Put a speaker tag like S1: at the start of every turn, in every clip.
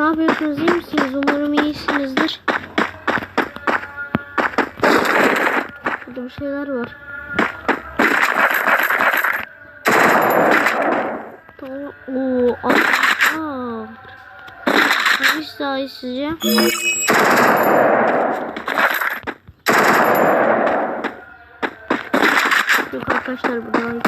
S1: yapıyorsunuz? İyi misiniz? Umarım iyisinizdir. Burada bir şeyler var. Oo. Hangisi daha iyi sizce? Yok arkadaşlar bu daha iyi.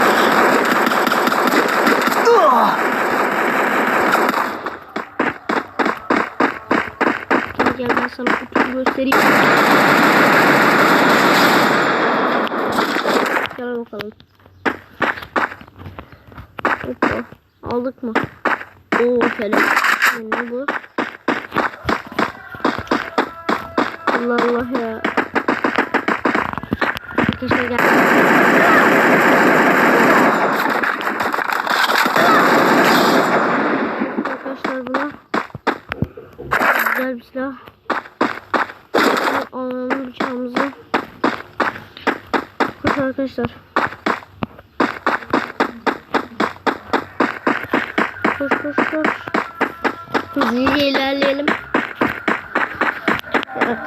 S1: Gel ben sana kutuyu göstereyim. Gel bakalım. Hoppa. Aldık mı? Oo telefon. Ne bu? Allah Allah ya. Arkadaşlar gel. Arkadaşlar buna silah. Alalım bıçağımızı. Koş arkadaşlar. Koş koş koş. Hızlıca ilerleyelim. Evet.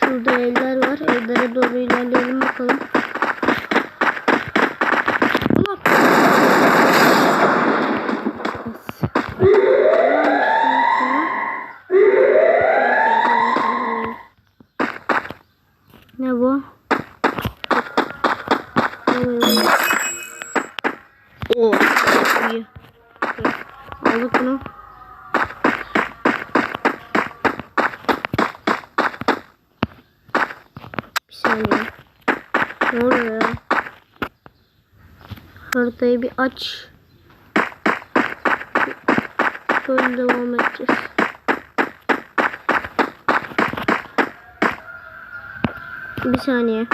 S1: Şurada evler var. Evlere doğru ilerleyelim bakalım. Allah. Ne bu? Oo, iyi. Aldık bunu. Bir saniye. Ne oluyor ya? Haritayı bir aç. Böyle devam edeceğiz. Bir saniye.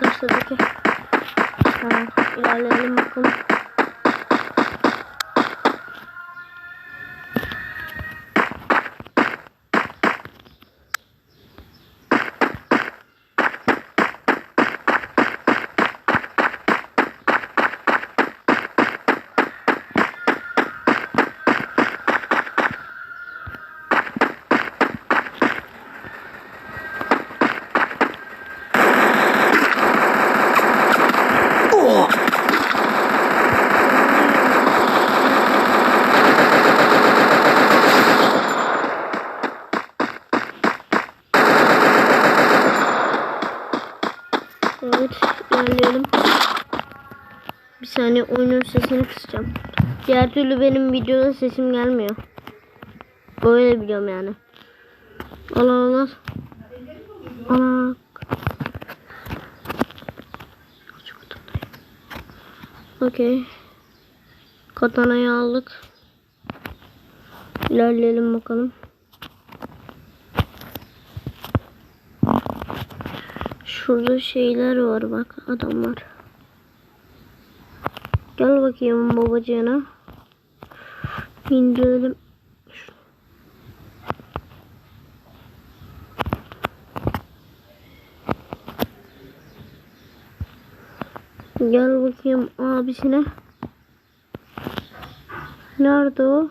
S1: Başladık. Tamam. ilerleyelim bakalım. Evet, ilerleyelim. Bir saniye oyunun sesini kısacağım. Diğer türlü benim videoda sesim gelmiyor. Böyle biliyorum yani. Allah Allah. Ana. Okey. Katanayı aldık. İlerleyelim bakalım. Şurada şeyler var bak adamlar. Gel bakayım babacığına. İndirelim. Gel bakayım abisine. Nerede o?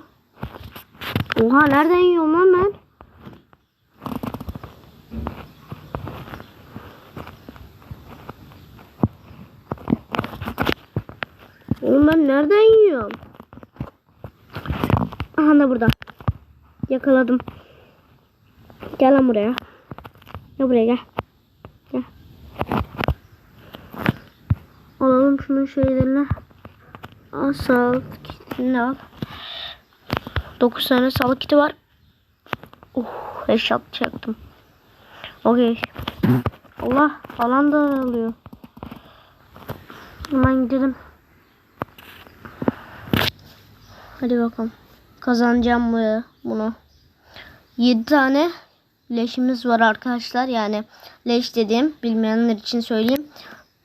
S1: Oha nereden yiyorum lan ben? Oğlum ben nereden yiyorum? Aha da burada. Yakaladım. Gel lan buraya. Gel buraya gel. Gel. Alalım şunun şeylerini. Al sağlık kitini al. 9 tane sağlık kiti var. Uh, headshot çaktım. Okey. Allah falan da alıyor. Hemen gidelim. Hadi bakalım. Kazanacağım mı bunu? 7 tane leşimiz var arkadaşlar. Yani leş dediğim bilmeyenler için söyleyeyim.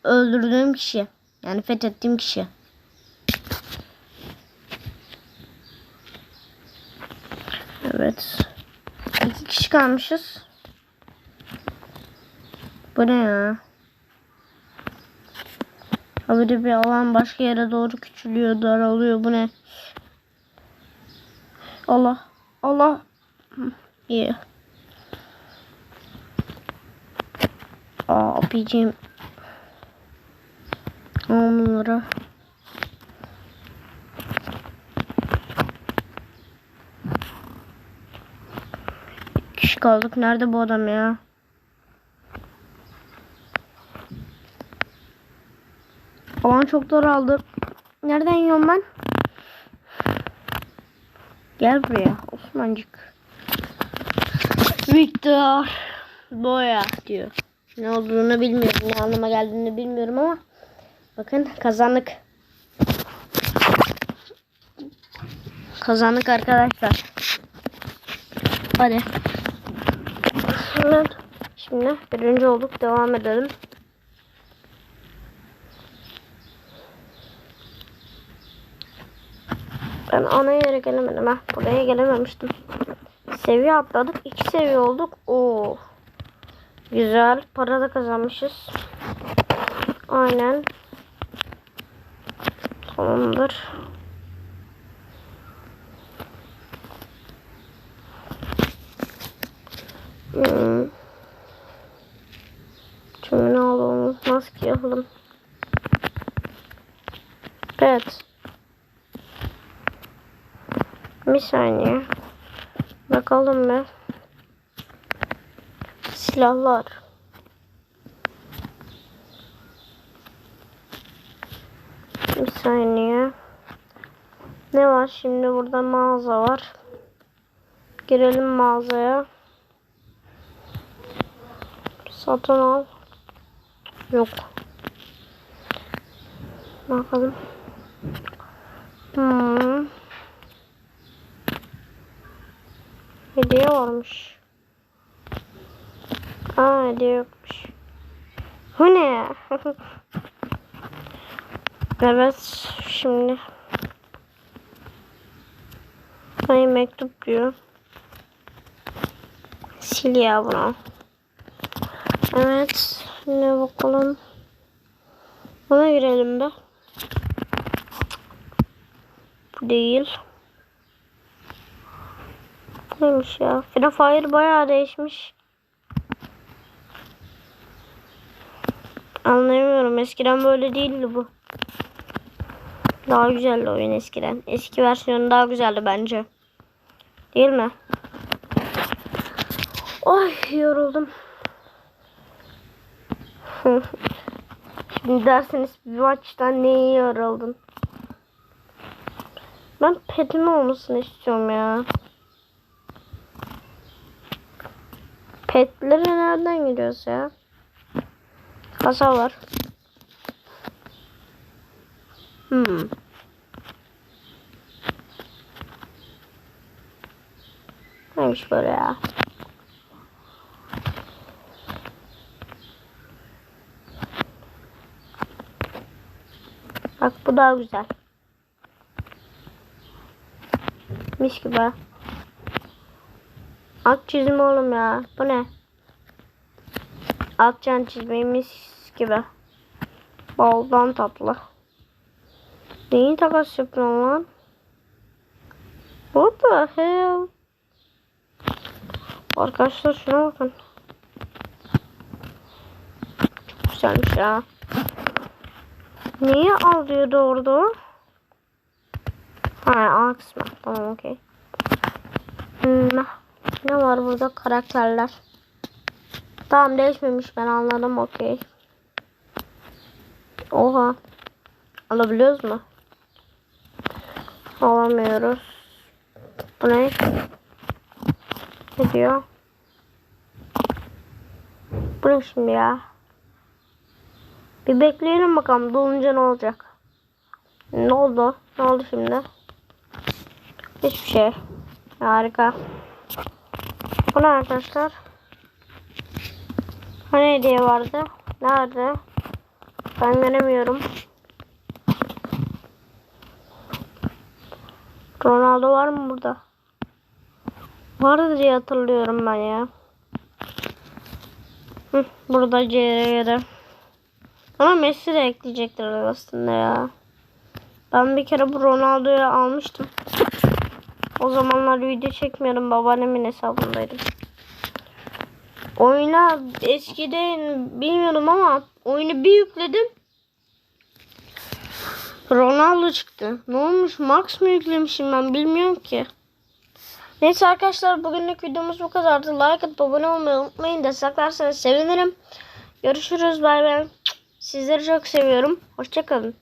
S1: Öldürdüğüm kişi. Yani fethettiğim kişi. Evet. İki kişi kalmışız. Bu ne ya? Haberi bir alan başka yere doğru küçülüyor, daralıyor. Bu ne? Allah. Allah. İyi. Aa, abicim. Onlara. Kişi kaldık. Nerede bu adam ya? Alan çok daraldı. Nereden yiyorum ben? Gel buraya Osmancık. Victor Boya diyor. Ne olduğunu bilmiyorum. Ne anlama geldiğini bilmiyorum ama bakın kazandık. Kazandık arkadaşlar. Hadi. Hemen şimdi birinci olduk. Devam edelim. Ben ana yere gelemedim. ha. Buraya gelememiştim. Seviye atladık. iki seviye olduk. Oo. Güzel. Para da kazanmışız. Aynen. Tamamdır. Hmm. Şimdi ne? Maske yapalım. Evet. Bir saniye. Bakalım be. Silahlar. Bir saniye. Ne var şimdi burada mağaza var. Girelim mağazaya. Satın al. Yok. Bakalım. Hmm. Hediye varmış. Aa hediye yokmuş. Bu ne evet şimdi. Ay mektup diyor. Sil ya bunu. Evet. Şimdi bakalım. Buna girelim be. Bu değil. Neymiş ya? Free Fire bayağı değişmiş. Anlayamıyorum. Eskiden böyle değildi bu. Daha güzeldi oyun eskiden. Eski versiyonu daha güzeldi bence. Değil mi? Ay yoruldum. Şimdi derseniz bir maçtan neyi yoruldun? Ben petin olmasını istiyorum ya. Petlere nereden gidiyoruz ya? Kasa var. Hmm. Neymiş böyle ya? Bak bu daha güzel. Mis gibi. At çizim oğlum ya. Bu ne? At can çizmeyi mis gibi. Baldan tatlı. Neyi takas yapıyorsun lan? What the hell? Arkadaşlar şuna bakın. Çok güzelmiş ya. Neyi al diyordu orada? Ha A kısmı. Tamam okey. Hmm, ne var burada? Karakterler. Tamam değişmemiş ben anladım okey. Oha. Alabiliyoruz mu? Alamıyoruz. Bu ne? Ne diyor? Bu ne şimdi ya? Bir bekleyelim bakalım dolunca ne olacak. Ne oldu? Ne oldu şimdi? Hiçbir şey. Harika. Bu ne arkadaşlar? Hani hediye vardı? Nerede? Ben göremiyorum. Ronaldo var mı burada? Vardı diye hatırlıyorum ben ya. Hı, burada CR'de. Ama Messi de ekleyecekler aslında ya. Ben bir kere bu Ronaldo'yu almıştım. O zamanlar video çekmiyordum. Babaannemin hesabındaydım. Oyuna eskiden bilmiyorum ama oyunu bir yükledim. Ronaldo çıktı. Ne olmuş? Max mı yüklemişim ben bilmiyorum ki. Neyse arkadaşlar bugünlük videomuz bu kadardı. Like atıp abone olmayı unutmayın. Desteklerseniz sevinirim. Görüşürüz. Bay bay. Sizleri çok seviyorum. Hoşçakalın.